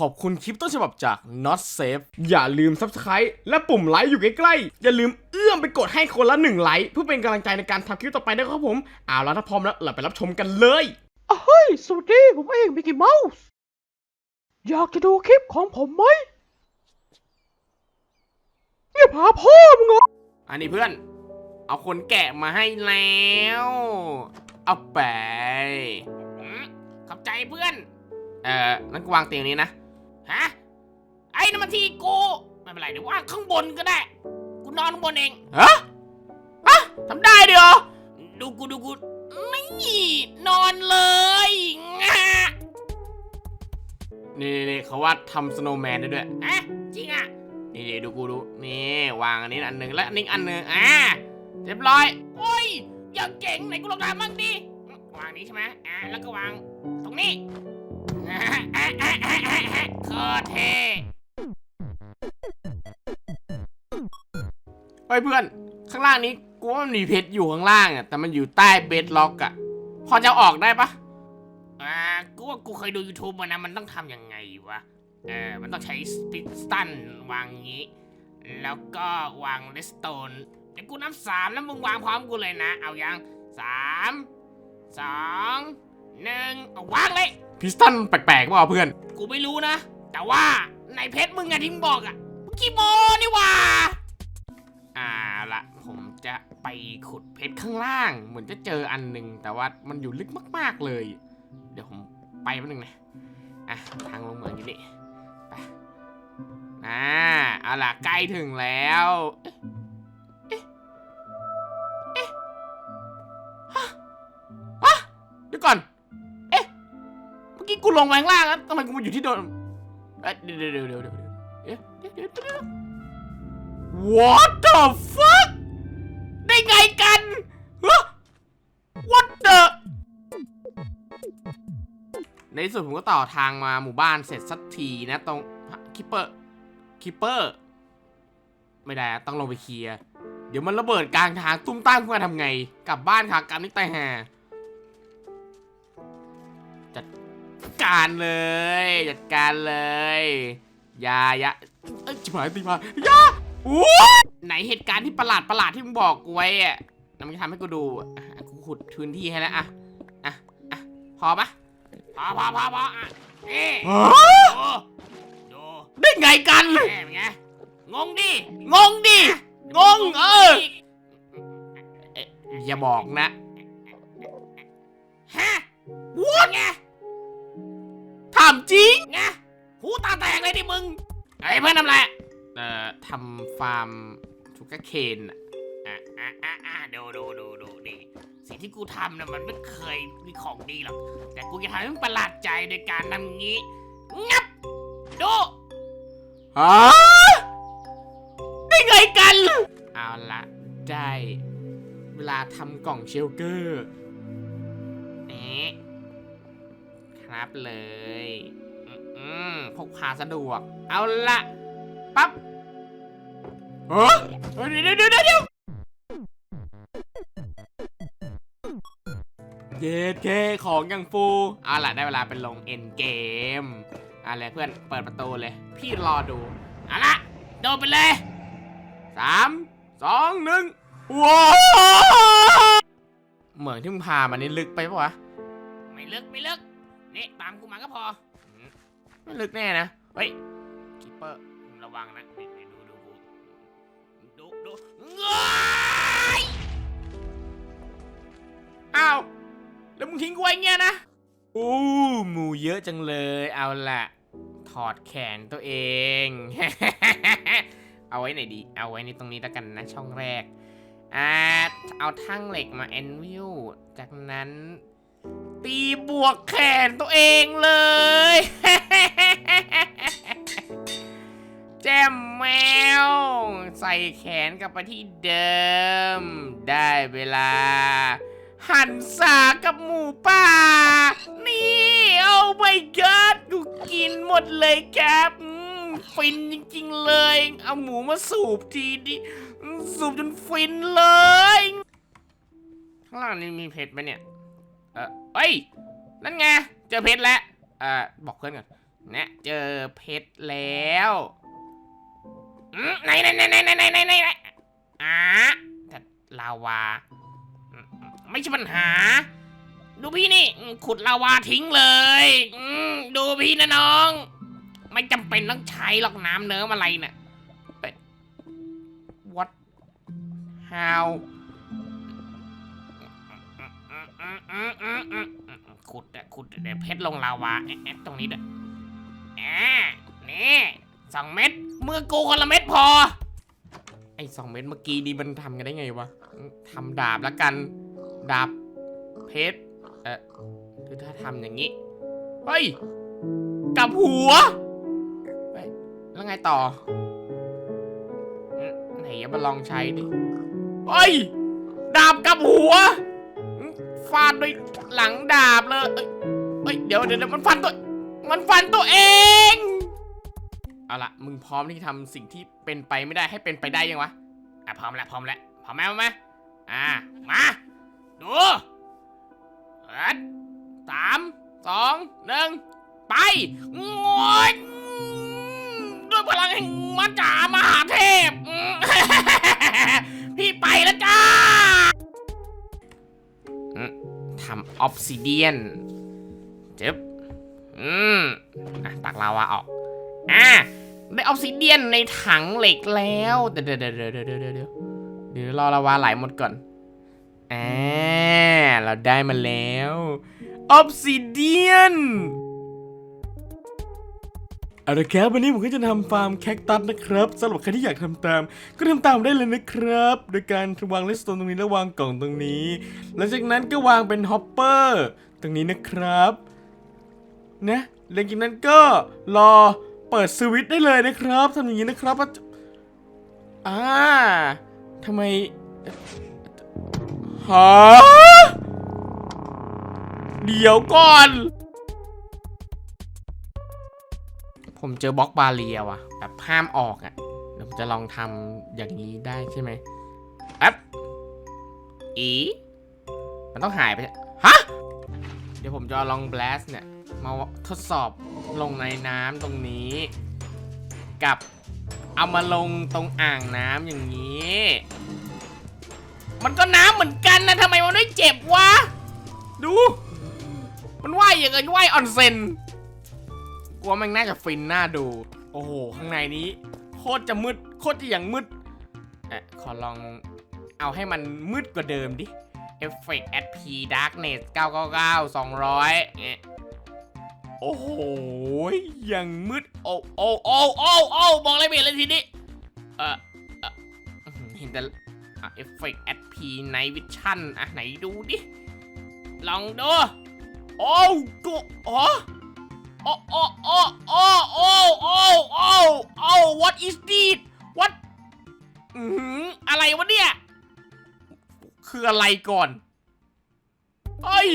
ขอบคุณคลิปต้นฉบับจาก Not Safe อย่าลืม Subscribe และปุ่มไลค์อยู่ใกล้ๆ อย่าลืมเอื้อมไปกดให้คนละหนึ่งไลค์เพื่อเป็นกำลังใจในการทำคลิปต่อไปด้วยครับผมเอาแล้วถ้าพร้อมแล้วเราไปรับชมกันเลยอะเฮ้ยสวัสดีผมเองมิกกี้เมาส์อยากจะดูคลิปของผมไหมเนี่ยพาพ่อมึงเหรออันนี้เพื่อน เอาคนแกะมาให้แล้ว เอาไปอืมขอบใจเพื่อน เอ่อนั่นกูวางเตียงนี้นะ ฮะ ไอ้นั่นมันที่กู ไม่เป็นไรเดี๋ยววางข้างบนก็ได้ กูนอนข้างบนเอง ฮะ ฮะทำได้ด้วยเหรอดูกูดูกูนี่นอนเลยงะนี่นี่เขาว่าทำสโนว์แมนได้ด้วย ฮะ จริงอะ นี่ดูกูดู นี่วางอันนี้อันหนึ่งและอันนี้อันหนึ่งอ่าเรียบร้อย โอ้ยยังเก่งไหนกูลองทำบ้างดิ วางนี้ใช่ไหมอ่าแล้วก็วางตรงนี้ โคตรเท่เฮ้ยเพื่อน ข้างล่างนี้กูว่ามันมีเพชรอยู่ข้างล่างอะแต่มันอยู่ใต้เบดล็อกอะ พอจะเอาออกได้ปะอ่ากูว่ากูเคยดู YouTube มานะมันต้องทำยังไงวะ เออ มันต้องใช้สปิสตันวางงี้ แล้วก็วางเลสโตนเดี๋ยวกูนับสามแล้วมึงวางพร้อมกูเลยนะ เอายังสามสองหนึ่งวางเลย พิสตันแปลกๆว่าเพื่อน กูไม่รู้นะ แต่ว่าในเพชรมึงอะที่มึงบอกอะกี่โมนี่หว่าอ่าละผมจะไปขุดเพชรข้างล่าง เหมือนจะเจออันหนึ่งแต่ว่ามันอยู่ลึกมาก ๆเลย เดี๋ยวผมไปแป๊บนึงนะอะทางลงเหมืองอยู่นี่ไปอ่าเอาล่ะใกล้ถึงแล้วเอ๊ะเอ๊ะเอ๊ะฮะฮะเดี๋ยวก่อน กูลงมาข้างล่างแล้วทำไมกูมาอยู่ที่โดนเอ๊ะเดี๋ยวเดี๋ยวเดี๋ยวเดี๋ยวเดี๋ยวเอ๊ะเดี๋ยวเดี๋ยวเดี๋ยว What the fuck ได้ไงกันฮะ What the ในที่สุดผมก็ต่อทางมาหมู่บ้านเสร็จสักทีนะตรงคิปเปอร์คิปเปอร์ไม่ได้ต้องลงไปเคลียร์เดี๋ยวมันระเบิดกลางทางตุ้มตั้มขึ้นมาทำไง กลับบ้านค่ะกรรมนี่ตายห่า การเลย จัดการเลยอยาอยาเอ้ยจิบหายตีมาอยาอู้ไหนเหตุการณ์ที่ประหลาดประหลาดที่มึงบอกกูไว้อะแล้วมันจะทำให้กูดูอะกูขุดพื้นที่ให้แล้วอะอะอะพอปะพอพอพอพออะนี่ดูดูได้ไงกันแม่เป็นไงงงดิงงดิงงเออเอ๊ะอย่าบอกนะฮะวัวไง ถามจริงไงหูตาแตกเลยดิมึงไอ้เพื่อนทำอะไรเอ่อทำฟาร์มชูการ์เคนอะอะอะอะอะดูดูดูดูดิสิ่งที่กูทำน่ะมันไม่เคยมีของดีหรอก แต่กูจะทำให้มึงประหลาดใจโดยการทำงี้ งับ ดูฮะได้ไงกัน เอาละได้ เวลาทำกล่องเชลเกอร์ ครับเลยอืมพกพาสะดวก เอาละปั๊บเฮ้ยเดี๋ยวเดี๋ยวเดี๋ยวเดี๋ยวเย็ดเคของยังฟูเอาล่ะได้เวลาเป็นลงเอ็นเกมอะไรเพื่อนเปิดประตูเลย พี่รอดูเอาละโดนไปเลยสามสองหนึ่งว้าวเหมือนที่มึงพามานี่ลึกไปปะวะ ไม่ลึก ไม่ลึก นี่ตามกูมาก็พออืมไม่ลึกแน่นะ เฮ้ยคิปเปอร์ระวังนะนี่นี่ดูดูดูดูดูเงยอ้าว แล้วมึงทิ้งกูไว้เงี้ยนะอู้หมูเยอะจังเลยเอาละถอดแขนตัวเอง เอาไว้ไหนดี เอาไว้ในตรงนี้แล้วกันนะช่องแรกอ่าเอาทั้งเหล็กมาแอนวิวจากนั้น ตีบวกแขนตัวเองเลย แจมแมว ใส่แขนกลับไปที่เดิม ได้เวลา หันสากับหมูป่า นี่เอาไม่กัดกูกินหมดเลยครับฟินจริงๆเลย เอาหมูมาสูบทีดิสูบจนฟินเลย ข้างล่างนี่มีเพชรไหมเนี่ย เออเอ้ย นั่นไง เจอเพชรแล้วเอ่อบอกเพื่อนก่อนนี่เจอเพชรแล้วอืมไหนไหนไหนไหนไหนไหนไหนไหนอ่าแต่ลาวา ไม่ใช่ปัญหา ดูพี่นี่ ขุดลาวาทิ้งเลยอืมดูพี่นะน้อง ไม่จำเป็นต้องใช้หรอกน้ำเนิ้มอะไรเนี่ยเอ้ย what how ขุดอะขุดเดี๋ยวเพชรลงลาวาแอะแอะตรงนี้ด้วยอ่านี่สองเม็ดมือกูคนละเม็ดพอ ไอ้สองเม็ดเมื่อกี้นี่มันทำกันได้ไงวะทำดาบแล้วกัน ดาบเพชรเออคือถ้าทำอย่างนี้ เฮ้ยกับหัวเฮ้ยแล้วไงต่อ ไหนมาลองใช้ดิ เฮ้ย ดาบกับหัว ฟาดด้วยหลังดาบเลยเอ้ยเอ้ยเดี๋ยวเดี๋ยวมันฟันตัว มันฟันตัวเอง เอาละมึงพร้อมที่จะทำสิ่งที่เป็นไปไม่ได้ให้เป็นไปได้ยังวะ อะพร้อมแล้วพร้อมแล้วพร้อมไหมพร้อมไหมอ่ามา ดูเอิดสามสองหนึ่งไปงอยด้วยพลังแห่งมัจจามหาเทพ ออฟซิเดียนจึ๊บอืมอะตักลาวาออก อะได้ออฟซิเดียนในถังเหล็กแล้ว เดี๋ยวเดี๋ยวเดี๋ยวเดี๋ยวเดี๋ยวเดี๋ยวเดี๋ยวรอลาวาไหลหมดก่อนอ่าเราได้มาแล้วออฟซิเดียน เอาละครับวันนี้ผมก็จะทำฟาร์มแคคตัสนะครับสำหรับใครที่อยากทำตาม ก็ทำตามได้เลยนะครับ โดยการวางเลสโตนตรงนี้แล้ววางกล่องตรงนี้หลังจากนั้นก็วางเป็นฮอปเปอร์ตรงนี้นะครับนะหลังจากนั้นก็รอเปิดสวิตช์ได้เลยนะครับทำอย่างนี้นะครับอ่าทำไมฮะเดี๋ยวก่อน ผมเจอบล็อกบาเรียว่ะ แบบห้ามออกอะ่ะเดี๋ยวผมจะลองทำอย่างนี้ได้ใช่ไหมแอ๊บอี มันต้องหายไป ฮะ เดี๋ยวผมจะลองแบลสเนี่ย มาทดสอบลงในน้ำตรงนี้ กับเอามาลงตรงอ่างน้ำอย่างนี้ มันก็น้ำเหมือนกันนะทำไมมันไม่เจ็บวะ ดู มันว่ายอย่างกับว่ายออนเซน กลัวมันน่าจะฟินน่าดู โอ้โห ข้างในนี้ โคตรจะมืด โคตรจะอย่างมืดเอะขอลองเอาให้มันมืดกว่าเดิมดิ Effect at P Darkness 999 200เงี้ยโอ้โหอย่างมืด โอ้โอ้โอ้โอ้โอ้บอกอะไรไม่เห็นเลยทีนี้เออเอเห็นแต่เอะ Effect at P Night Vision อะไหนดูดิ ลองดู โอ้กูอ๋อ โอ้โอ้โอ้โอ้โอ้โอ้โอ้โอ้ what is this what อืมออะไรวะเนี่ย คืออะไรก่อน เอ้ย